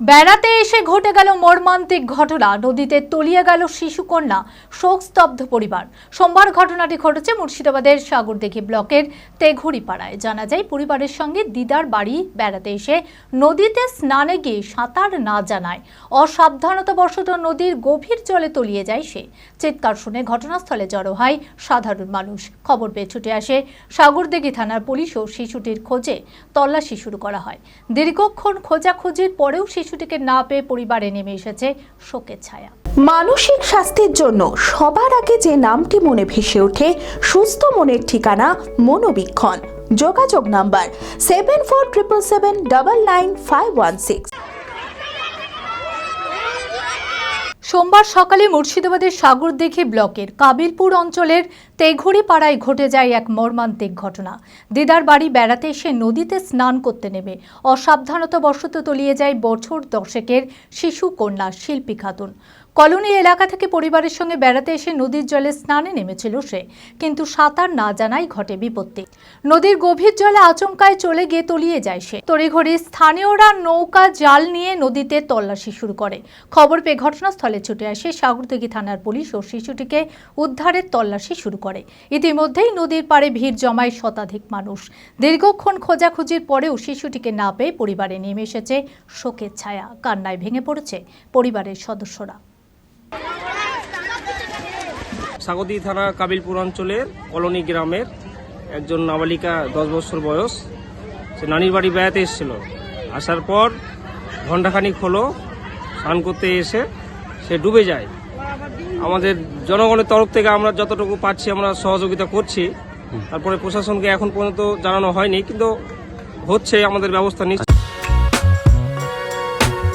বেড়াতে এসে ঘটে গেল মর্মান্তিক ঘটনা। নদীতে তলিয়ে গেল শিশুকন্যা, শোকস্তব্ধ পরিবার। সোমবার ঘটনাটি ঘটেছে মুর্শিদাবাদের সাগরদিঘি ব্লকের তেঘুড়িপাড়ায়। জানা যায়, পরিবারের সঙ্গে দিদার বাড়ি বেড়াতে এসে নদীতে স্নানে গিয়ে সাঁতার না জানায়। অসাবধানতাবশত নদীর গভীর জলে তলিয়ে যায় সে। চিৎকার শুনে ঘটনাস্থলে জড়ো হয় সাধারণ মানুষ। খবর পেয়ে ছুটে আসে সাগরদিঘি থানার পুলিশ ও শিশুটির খোঁজে। তল্লাশি শুরু করা হয়। দীর্ঘক্ষণ খোঁজাখুঁজির পরেও শিশুটিকে না পেয়ে পরিবারে নেমে এসেছে শোকের ছায়া। মানসিক স্বাস্থ্যের জন্য সবার আগে যে নামটি মনে ভেসে ওঠে, সুস্থ মনের ঠিকানা মনোবীক্ষণ। যোগাযোগ number seven four triple seven double nine five one six সোমবার সকালে মুর্শিদাবাদের সাগর সাগরদিঘি ব্লকের কাবিলপুর অঞ্চলের তেঘুড়ি পাড়ায় ঘটে যায় এক মর্মান্তিক ঘটনা। দিদার বাড়ি বেড়াতে এসে নদীতে স্নান করতে নেমে অসাবধানতাবশত তলিয়ে যায় বছর দশেকের শিশু কন্যা শিল্পী খাতুন। কলোনি এলাকা থেকে পরিবারের সঙ্গে বেড়াতে এসে নদীর জলে স্নানে নেমেছিল সে, কিন্তু সাঁতার না জানাই ঘটে বিপত্তি। নদীর গভীর জলে আচমকায় চলে গিয়ে তলিয়ে যায় সে। তড়িঘড়ি স্থানীয়রা নৌকা, জাল নিয়ে নদীতে তল্লাশি শুরু করে। খবর পেয়ে ঘটনাস্থলে ছুটে আসে সাগরদিঘি থানার পুলিশ ও শিশুটিকে উদ্ধারের তল্লাশি শুরু করে। ইতিমধ্যেই নদীর পাড়ে ভিড় জমায় শতাধিক মানুষ। দীর্ঘক্ষণ খোঁজাখুঁজির পরেও শিশুটিকে না পেয়ে পরিবারে নেমে এসেছে শোকের ছায়া। কান্নায় ভেঙে পড়েছে পরিবারের সদস্যরা। স্বাগতী থানা কাবিলপুর অঞ্চলের কলোনি গ্রামের একজন নাবালিকা দশ বছর বয়স। সে নানির বাড়ি বেড়াতে এসেছিল। আসার পর ঘণ্টাখানিক হলো স্নান করতে এসে সে ডুবে যায়। আমাদের জনগণের তরফ থেকে আমরা যতটুকু পাচ্ছি আমরা সহযোগিতা করছি। তারপরে প্রশাসনকে এখন পর্যন্ত জানানো হয়নি, কিন্তু হচ্ছে আমাদের ব্যবস্থা নিচ্ছে